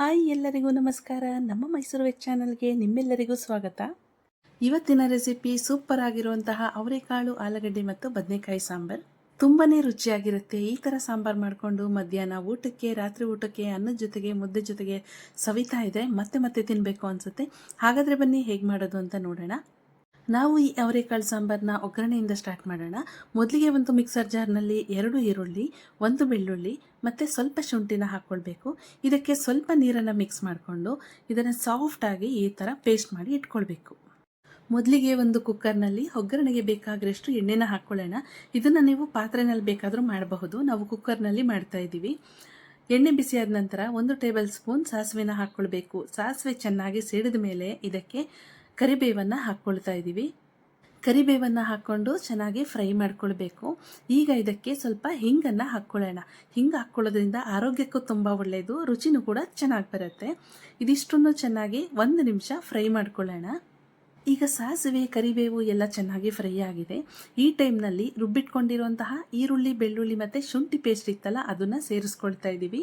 Hi ಎಲ್ಲರಿಗೂ ನಮಸ್ಕಾರ. ನಮ್ಮ ಮೈಸೂರು ವೆಜ್ ಚಾನಲ್ಗೆ ನಿಮ್ಮೆಲ್ಲರಿಗೂ ಸ್ವಾಗತ. ಇವತ್ತಿನ ರೆಸಿಪಿ ಸೂಪರ್ ಆಗಿರುವಂತಹ ಅವರೆಕಾಳು, ಆಲೂಗಡ್ಡೆ ಮತ್ತು ಬದನೆಕಾಯಿ ಸಾಂಬಾರ್. ತುಂಬಾನೇ ರುಚಿಯಾಗಿರುತ್ತೆ. ಈ ಥರ ಸಾಂಬಾರ್ ಮಾಡಿಕೊಂಡು ಮಧ್ಯಾಹ್ನ ಊಟಕ್ಕೆ, ರಾತ್ರಿ ಊಟಕ್ಕೆ, ಅನ್ನದ ಜೊತೆಗೆ, ಮುದ್ದೆ ಜೊತೆಗೆ ಸವಿತಾ ಇದೆ. ಮತ್ತೆ ಮತ್ತೆ ತಿನ್ನಬೇಕು ಅನಿಸುತ್ತೆ. ಹಾಗಾದರೆ ಬನ್ನಿ ಹೇಗೆ ಮಾಡೋದು ಅಂತ ನೋಡೋಣ. ನಾವು ಈ ಅವರೆಕಾಳು ಸಾಂಬಾರನ್ನ ಒಗ್ಗರಣೆಯಿಂದ ಸ್ಟಾರ್ಟ್ ಮಾಡೋಣ. ಮೊದಲಿಗೆ ಒಂದು ಮಿಕ್ಸರ್ ಜಾರ್ನಲ್ಲಿ ಎರಡು ಈರುಳ್ಳಿ, ಒಂದು ಬೆಳ್ಳುಳ್ಳಿ, ಮತ್ತು ಸ್ವಲ್ಪ ಶುಂಠಿನ ಹಾಕ್ಕೊಳ್ಬೇಕು ಇದಕ್ಕೆ ಸ್ವಲ್ಪ ನೀರನ್ನು ಮಿಕ್ಸ್ ಮಾಡಿಕೊಂಡು ಇದನ್ನು ಸಾಫ್ಟಾಗಿ ಈ ಥರ ಪೇಸ್ಟ್ ಮಾಡಿ ಇಟ್ಕೊಳ್ಬೇಕು. ಮೊದಲಿಗೆ ಒಂದು ಕುಕ್ಕರ್ನಲ್ಲಿ ಒಗ್ಗರಣೆಗೆ ಬೇಕಾಗಿರೋಷ್ಟು ಎಣ್ಣೆನ ಹಾಕ್ಕೊಳ್ಳೋಣ ಇದನ್ನು ನೀವು ಪಾತ್ರೆನಲ್ಲಿ ಬೇಕಾದರೂ ಮಾಡಬಹುದು. ನಾವು ಕುಕ್ಕರ್ನಲ್ಲಿ ಮಾಡ್ತಾ ಇದ್ದೀವಿ. ಎಣ್ಣೆ ಬಿಸಿಯಾದ ನಂತರ ಒಂದು ಟೇಬಲ್ ಸ್ಪೂನ್ ಸಾಸಿವೆನ ಹಾಕ್ಕೊಳ್ಬೇಕು ಸಾಸಿವೆ ಚೆನ್ನಾಗಿ ಸಿಡಿದ ಮೇಲೆ ಇದಕ್ಕೆ ಕರಿಬೇವನ್ನು ಹಾಕ್ಕೊಳ್ತಾ ಇದ್ದೀವಿ ಕರಿಬೇವನ್ನು ಹಾಕ್ಕೊಂಡು ಚೆನ್ನಾಗಿ ಫ್ರೈ ಮಾಡ್ಕೊಳ್ಬೇಕು. ಈಗ ಇದಕ್ಕೆ ಸ್ವಲ್ಪ ಹಿಂಗನ್ನು ಹಾಕ್ಕೊಳ್ಳೋಣ. ಹಿಂಗೆ ಹಾಕ್ಕೊಳ್ಳೋದ್ರಿಂದ ಆರೋಗ್ಯಕ್ಕೂ ತುಂಬ ಒಳ್ಳೆಯದು ರುಚಿನೂ ಕೂಡ ಚೆನ್ನಾಗಿ ಬರುತ್ತೆ. ಇದಿಷ್ಟನ್ನು ಚೆನ್ನಾಗಿ ಒಂದು ನಿಮಿಷ ಫ್ರೈ ಮಾಡ್ಕೊಳ್ಳೋಣ. ಈಗ ಸಾಸಿವೆ, ಕರಿಬೇವು ಎಲ್ಲ ಚೆನ್ನಾಗಿ ಫ್ರೈ ಆಗಿದೆ. ಈ ಟೈಮ್ನಲ್ಲಿ ರುಬ್ಬಿಟ್ಕೊಂಡಿರುವಂತಹ ಈರುಳ್ಳಿ, ಬೆಳ್ಳುಳ್ಳಿ ಮತ್ತು ಶುಂಠಿ ಪೇಸ್ಟ್ ಇತ್ತಲ್ಲ, ಅದನ್ನು ಸೇರಿಸ್ಕೊಳ್ತಾ ಇದ್ದೀವಿ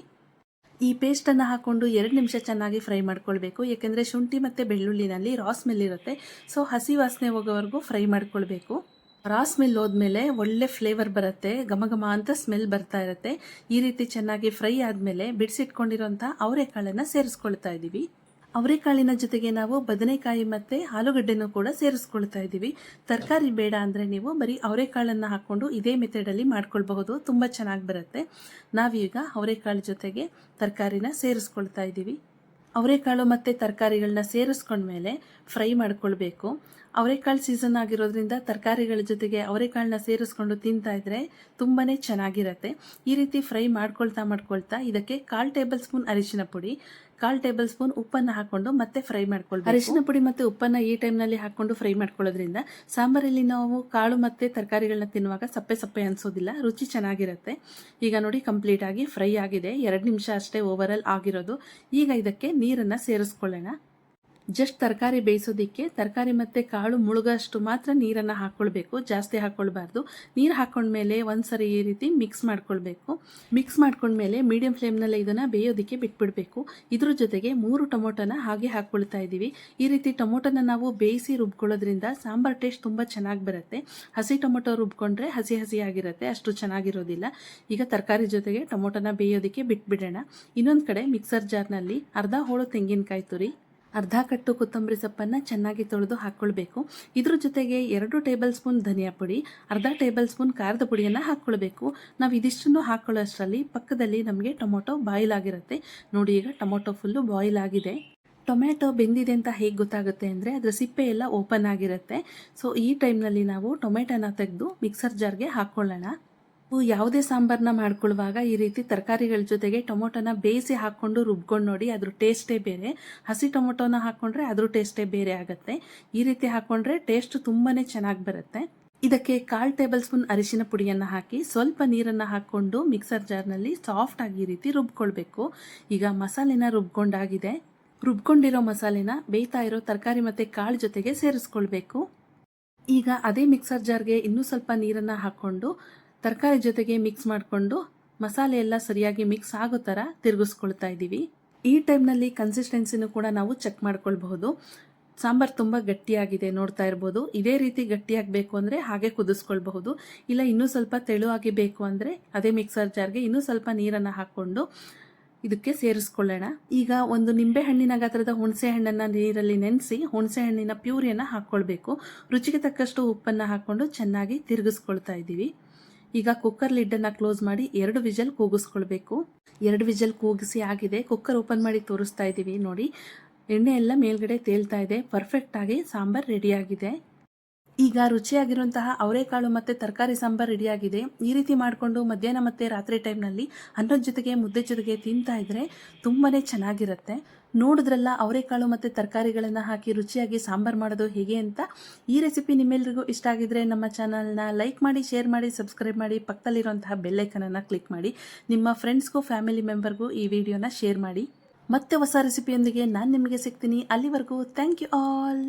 ಈ ಪೇಸ್ಟನ್ನು ಹಾಕ್ಕೊಂಡು ಎರಡು ನಿಮಿಷ ಚೆನ್ನಾಗಿ ಫ್ರೈ ಮಾಡ್ಕೊಳ್ಬೇಕು. ಯಾಕೆಂದರೆ ಶುಂಠಿ ಮತ್ತು ಬೆಳ್ಳುಳ್ಳಿನಲ್ಲಿ ರಾ ಸ್ಮೆಲ್ ಇರುತ್ತೆ. ಸೊ ಹಸಿ ವಾಸನೆ ಹೋಗೋವರೆಗೂ ಫ್ರೈ ಮಾಡ್ಕೊಳ್ಬೇಕು. ರಾ ಸ್ಮೆಲ್ ಹೋದ್ಮೇಲೆ ಒಳ್ಳೆ ಫ್ಲೇವರ್ ಬರುತ್ತೆ. ಘಮ ಘಮ ಅಂತ ಸ್ಮೆಲ್ ಬರ್ತಾ ಇರುತ್ತೆ. ಈ ರೀತಿ ಚೆನ್ನಾಗಿ ಫ್ರೈ ಆದಮೇಲೆ ಬಿಡಿಸಿಟ್ಕೊಂಡಿರೋಂಥ ಅವರೆಕಾಳನ್ನು ಸೇರಿಸ್ಕೊಳ್ತಾ ಇದ್ದೀವಿ ಅವರೆಕಾಳಿನ ಜೊತೆಗೆ ನಾವು ಬದನೆಕಾಯಿ ಮತ್ತು ಆಲೂಗಡ್ಡೆನೂ ಕೂಡ ಸೇರಿಸ್ಕೊಳ್ತಾ ಇದ್ದೀವಿ. ತರಕಾರಿ ಬೇಡ ಅಂದರೆ ನೀವು ಬರೀ ಅವರೆಕಾಳನ್ನು ಹಾಕ್ಕೊಂಡು ಇದೇ ಮೆಥಡಲ್ಲಿ ಮಾಡ್ಕೊಳ್ಬಹುದು. ತುಂಬ ಚೆನ್ನಾಗಿ ಬರುತ್ತೆ. ನಾವೀಗ ಅವರೆಕಾಳು ಜೊತೆಗೆ ತರಕಾರಿನ ಸೇರಿಸ್ಕೊಳ್ತಾ ಇದ್ದೀವಿ. ಅವರೆಕಾಳು ಮತ್ತು ತರಕಾರಿಗಳನ್ನ ಸೇರಿಸ್ಕೊಂಡ್ಮೇಲೆ ಫ್ರೈ ಮಾಡ್ಕೊಳ್ಬೇಕು. ಅವರೆಕಾಳು ಸೀಸನ್ ಆಗಿರೋದ್ರಿಂದ ತರಕಾರಿಗಳ ಜೊತೆಗೆ ಅವರೆಕಾಳನ್ನ ಸೇರಿಸ್ಕೊಂಡು ತಿಂತಾ ಇದ್ರೆ ತುಂಬಾ ಚೆನ್ನಾಗಿರುತ್ತೆ. ಈ ರೀತಿ ಫ್ರೈ ಮಾಡ್ಕೊಳ್ತಾ ಮಾಡ್ಕೊಳ್ತಾ ಇದಕ್ಕೆ ಕಾಲು ಟೇಬಲ್ ಸ್ಪೂನ್ ಅರಿಶಿನ ಪುಡಿ, ಕಾಲು ಟೇಬಲ್ ಸ್ಪೂನ್ ಉಪ್ಪನ್ನು ಹಾಕೊಂಡು ಮತ್ತೆ ಫ್ರೈ ಮಾಡ್ಕೊಳ್ಬೇಕು. ಅರಿಶಿನ ಪುಡಿ ಮತ್ತು ಉಪ್ಪನ್ನು ಈ ಟೈಮ್ನಲ್ಲಿ ಹಾಕೊಂಡು ಫ್ರೈ ಮಾಡ್ಕೊಳ್ಳೋದ್ರಿಂದ ಸಾಂಬಾರಲ್ಲಿ ನಾವು ಕಾಳು ಮತ್ತು ತರಕಾರಿಗಳನ್ನ ತಿನ್ನುವಾಗ ಸಪ್ಪೆ ಸಪ್ಪೆ ಅನಿಸೋದಿಲ್ಲ, ರುಚಿ ಚೆನ್ನಾಗಿರುತ್ತೆ. ಈಗ ನೋಡಿ ಕಂಪ್ಲೀಟ್ ಆಗಿ ಫ್ರೈ ಆಗಿದೆ. ಎರಡು ನಿಮಿಷ ಅಷ್ಟೇ ಓವರ್ ಆಗಿರೋದು. ಈಗ ಇದಕ್ಕೆ ನೀರನ್ನು ಸೇರಿಸ್ಕೊಳ್ಳೋಣ. ಜಸ್ಟ್ ತರಕಾರಿ ಬೇಯಿಸೋದಕ್ಕೆ ತರಕಾರಿ ಮತ್ತು ಕಾಳು ಮುಳುಗಷ್ಟು ಮಾತ್ರ ನೀರನ್ನು ಹಾಕ್ಕೊಳ್ಬೇಕು ಜಾಸ್ತಿ ಹಾಕ್ಕೊಳ್ಬಾರ್ದು ನೀರು ಹಾಕ್ಕೊಂಡ್ಮೇಲೆ ಒಂದ್ಸರಿ ಈ ರೀತಿ ಮಿಕ್ಸ್ ಮಾಡ್ಕೊಳ್ಬೇಕು. ಮಿಕ್ಸ್ ಮಾಡ್ಕೊಂಡ್ಮೇಲೆ ಮೀಡಿಯಂ ಫ್ಲೇಮ್ನಲ್ಲೇ ಇದನ್ನು ಬೇಯೋದಕ್ಕೆ ಬಿಟ್ಬಿಡಬೇಕು. ಇದ್ರ ಜೊತೆಗೆ ಮೂರು ಟೊಮೊಟೊನ ಹಾಗೆ ಹಾಕ್ಕೊಳ್ತಾ ಇದ್ದೀವಿ ಈ ರೀತಿ ಟೊಮೊಟೊನ ನಾವು ಬೇಯಿಸಿ ರುಬ್ಕೊಳ್ಳೋದ್ರಿಂದ ಸಾಂಬಾರ್ ಟೇಸ್ಟ್ ತುಂಬ ಚೆನ್ನಾಗಿ ಬರುತ್ತೆ. ಹಸಿ ಟೊಮೊಟೊ ರುಬ್ಕೊಂಡ್ರೆ ಹಸಿ ಹಸಿ ಆಗಿರುತ್ತೆ, ಅಷ್ಟು ಚೆನ್ನಾಗಿರೋದಿಲ್ಲ. ಈಗ ತರಕಾರಿ ಜೊತೆಗೆ ಟೊಮೊಟೊನ ಬೇಯೋದಕ್ಕೆ ಬಿಟ್ಬಿಡೋಣ. ಇನ್ನೊಂದು ಕಡೆ ಮಿಕ್ಸರ್ ಜಾರ್ನಲ್ಲಿ ಅರ್ಧ ಹೋಳು ತೆಂಗಿನಕಾಯಿ ತುರಿ ಅರ್ಧ ಕಟ್ಟು ಕೊತ್ತಂಬರಿ ಸೊಪ್ಪನ್ನು ಚೆನ್ನಾಗಿ ತೊಳೆದು ಹಾಕ್ಕೊಳ್ಬೇಕು. ಇದ್ರ ಜೊತೆಗೆ ಎರಡು ಟೇಬಲ್ ಸ್ಪೂನ್ ಧನಿಯಾ ಪುಡಿ, ಅರ್ಧ ಟೇಬಲ್ ಸ್ಪೂನ್ ಖಾರದ ಪುಡಿಯನ್ನು ಹಾಕ್ಕೊಳ್ಬೇಕು. ನಾವು ಇದಿಷ್ಟನ್ನು ಹಾಕ್ಕೊಳ್ಳೋಷ್ಟರಲ್ಲಿ ಪಕ್ಕದಲ್ಲಿ ನಮಗೆ ಟೊಮೊಟೊ ಬಾಯಿಲ್ ಆಗಿರುತ್ತೆ. ನೋಡಿ ಈಗ ಟೊಮೊಟೊ ಫುಲ್ಲು ಬಾಯಿಲ್ ಆಗಿದೆ. ಟೊಮ್ಯಾಟೊ ಬೆಂದಿದೆ ಅಂತ ಹೇಗೆ ಗೊತ್ತಾಗುತ್ತೆ ಅಂದರೆ ಅದರ ಸಿಪ್ಪೆ ಎಲ್ಲ ಓಪನ್ ಆಗಿರುತ್ತೆ. ಸೊ ಈ ಟೈಮ್ನಲ್ಲಿ ನಾವು ಟೊಮೆಟೊನ ತೆಗೆದು ಮಿಕ್ಸರ್ ಜಾರ್ಗೆ ಹಾಕ್ಕೊಳ್ಳೋಣ. ಯಾವುದೇ ಸಾಂಬಾರನ್ನ ಮಾಡ್ಕೊಳ್ಳುವಾಗ ಈ ರೀತಿ ತರಕಾರಿಗಳ ಜೊತೆಗೆ ಟೊಮೊಟೊನ ಬೇಯಿಸಿ ಹಾಕ್ಕೊಂಡು ರುಬ್ಕೊಂಡು ನೋಡಿ, ಅದ್ರ ಟೇಸ್ಟೇ ಬೇರೆ. ಹಸಿ ಟೊಮೊಟೊನ ಹಾಕ್ಕೊಂಡ್ರೆ ಅದ್ರ ಟೇಸ್ಟೇ ಬೇರೆ ಆಗುತ್ತೆ. ಈ ರೀತಿ ಹಾಕ್ಕೊಂಡ್ರೆ ಟೇಸ್ಟ್ ತುಂಬಾ ಚೆನ್ನಾಗಿ ಬರುತ್ತೆ. ಇದಕ್ಕೆ ಕಾಲ್ ಟೇಬಲ್ ಸ್ಪೂನ್ ಅರಿಶಿನ ಪುಡಿಯನ್ನು ಹಾಕಿ, ಸ್ವಲ್ಪ ನೀರನ್ನು ಹಾಕ್ಕೊಂಡು ಮಿಕ್ಸರ್ ಜಾರ್ನಲ್ಲಿ ಸಾಫ್ಟ್ ಆಗಿ ಈ ರೀತಿ ರುಬ್ಕೊಳ್ಬೇಕು. ಈಗ ಮಸಾಲೆನ ರುಬ್ಕೊಂಡಾಗಿದೆ. ರುಬ್ಕೊಂಡಿರೋ ಮಸಾಲೆನ ಬೇಯ್ತಾ ಇರೋ ತರಕಾರಿ ಮತ್ತು ಕಾಳು ಜೊತೆಗೆ ಸೇರಿಸ್ಕೊಳ್ಬೇಕು. ಈಗ ಅದೇ ಮಿಕ್ಸರ್ ಜಾರ್ಗೆ ಇನ್ನೂ ಸ್ವಲ್ಪ ನೀರನ್ನು ಹಾಕ್ಕೊಂಡು ತರಕಾರಿ ಜೊತೆಗೆ ಮಿಕ್ಸ್ ಮಾಡಿಕೊಂಡು ಮಸಾಲೆ ಎಲ್ಲ ಸರಿಯಾಗಿ ಮಿಕ್ಸ್ ಆಗೋ ಥರ ತಿರುಗಿಸ್ಕೊಳ್ತಾ ಇದ್ದೀವಿ. ಈ ಟೈಮ್ನಲ್ಲಿ ಕನ್ಸಿಸ್ಟೆನ್ಸಿನೂ ಕೂಡ ನಾವು ಚೆಕ್ ಮಾಡ್ಕೊಳ್ಬಹುದು. ಸಾಂಬಾರು ತುಂಬ ಗಟ್ಟಿಯಾಗಿದೆ ನೋಡ್ತಾ ಇರ್ಬೋದು. ಇದೇ ರೀತಿ ಗಟ್ಟಿಯಾಗಬೇಕು ಅಂದರೆ ಹಾಗೆ ಕುದಿಸ್ಕೊಳ್ಬಹುದು. ಇಲ್ಲ ಇನ್ನೂ ಸ್ವಲ್ಪ ತೆಳುವಾಗಿ ಬೇಕು ಅಂದರೆ ಅದೇ ಮಿಕ್ಸರ್ ಜಾರ್ಗೆ ಇನ್ನೂ ಸ್ವಲ್ಪ ನೀರನ್ನು ಹಾಕ್ಕೊಂಡು ಇದಕ್ಕೆ ಸೇರಿಸ್ಕೊಳ್ಳೋಣ. ಈಗ ಒಂದು ನಿಂಬೆ ಹಣ್ಣಿನ ಗಾತ್ರದ ಹುಣಸೆ ಹಣ್ಣನ್ನು ನೀರಲ್ಲಿ ನೆನೆಸಿ ಹುಣಸೆ ಹಣ್ಣಿನ ಪ್ಯೂರಿಯನ್ನು ಹಾಕ್ಕೊಳ್ಬೇಕು. ರುಚಿಗೆ ತಕ್ಕಷ್ಟು ಉಪ್ಪನ್ನು ಹಾಕ್ಕೊಂಡು ಚೆನ್ನಾಗಿ ತಿರುಗಿಸ್ಕೊಳ್ತಾ ಇದ್ದೀವಿ. ಈಗ ಕುಕ್ಕರ್ ಲಿಡ್ಡನ್ನು ಕ್ಲೋಸ್ ಮಾಡಿ ಎರಡು ವಿಜಲ್ ಕೂಗಿಸ್ಕೊಳ್ಬೇಕು. ಎರಡು ವಿಜಲ್ ಕೂಗಿಸಿ ಆಗಿದೆ. ಕುಕ್ಕರ್ ಓಪನ್ ಮಾಡಿ ತೋರಿಸ್ತಾ ಇದ್ದೀವಿ ನೋಡಿ, ಎಣ್ಣೆ ಎಲ್ಲ ಮೇಲ್ಗಡೆ ತೇಲ್ತಾ ಇದೆ. ಪರ್ಫೆಕ್ಟಾಗಿ ಸಾಂಬಾರ್ ರೆಡಿಯಾಗಿದೆ ಈಗ ರುಚಿಯಾಗಿರುವಂತಹ ಅವರೆಕಾಳು ಮತ್ತು ತರಕಾರಿ ಸಾಂಬಾರ್ ರೆಡಿಯಾಗಿದೆ ಈ ರೀತಿ ಮಾಡಿಕೊಂಡು ಮಧ್ಯಾಹ್ನ ಮತ್ತು ರಾತ್ರಿ ಟೈಮ್ನಲ್ಲಿ ಅನ್ನದ ಜೊತೆಗೆ ಮುದ್ದೆ ಜೊತೆಗೆ ತಿಂತಾ ಇದ್ರೆ ತುಂಬಾ ಚೆನ್ನಾಗಿರುತ್ತೆ. ನೋಡಿದ್ರಲ್ಲ ಅವರೆಕಾಳು ಮತ್ತು ತರಕಾರಿಗಳನ್ನು ಹಾಕಿ ರುಚಿಯಾಗಿ ಸಾಂಬಾರು ಮಾಡೋದು ಹೇಗೆ ಅಂತ ಈ ರೆಸಿಪಿ ನಿಮ್ಮೆಲ್ಲರಿಗೂ ಇಷ್ಟ ಆಗಿದ್ರೆ ನಮ್ಮ ಚಾನಲ್ನ ಲೈಕ್ ಮಾಡಿ ಶೇರ್ ಮಾಡಿ ಸಬ್ಸ್ಕ್ರೈಬ್ ಮಾಡಿ, ಪಕ್ಕದಲ್ಲಿರುವಂತಹ ಬೆಲ್ಲೈಕನನ್ನು ಕ್ಲಿಕ್ ಮಾಡಿ, ನಿಮ್ಮ ಫ್ರೆಂಡ್ಸ್ಗೂ ಫ್ಯಾಮಿಲಿ ಮೆಂಬರ್ಗೂ ಈ ವಿಡಿಯೋನ ಶೇರ್ ಮಾಡಿ. ಮತ್ತೆ ಹೊಸ ರೆಸಿಪಿಯೊಂದಿಗೆ ನಾನು ನಿಮಗೆ ಸಿಗ್ತೀನಿ. ಅಲ್ಲಿವರೆಗೂ ಥ್ಯಾಂಕ್ ಯು ಆಲ್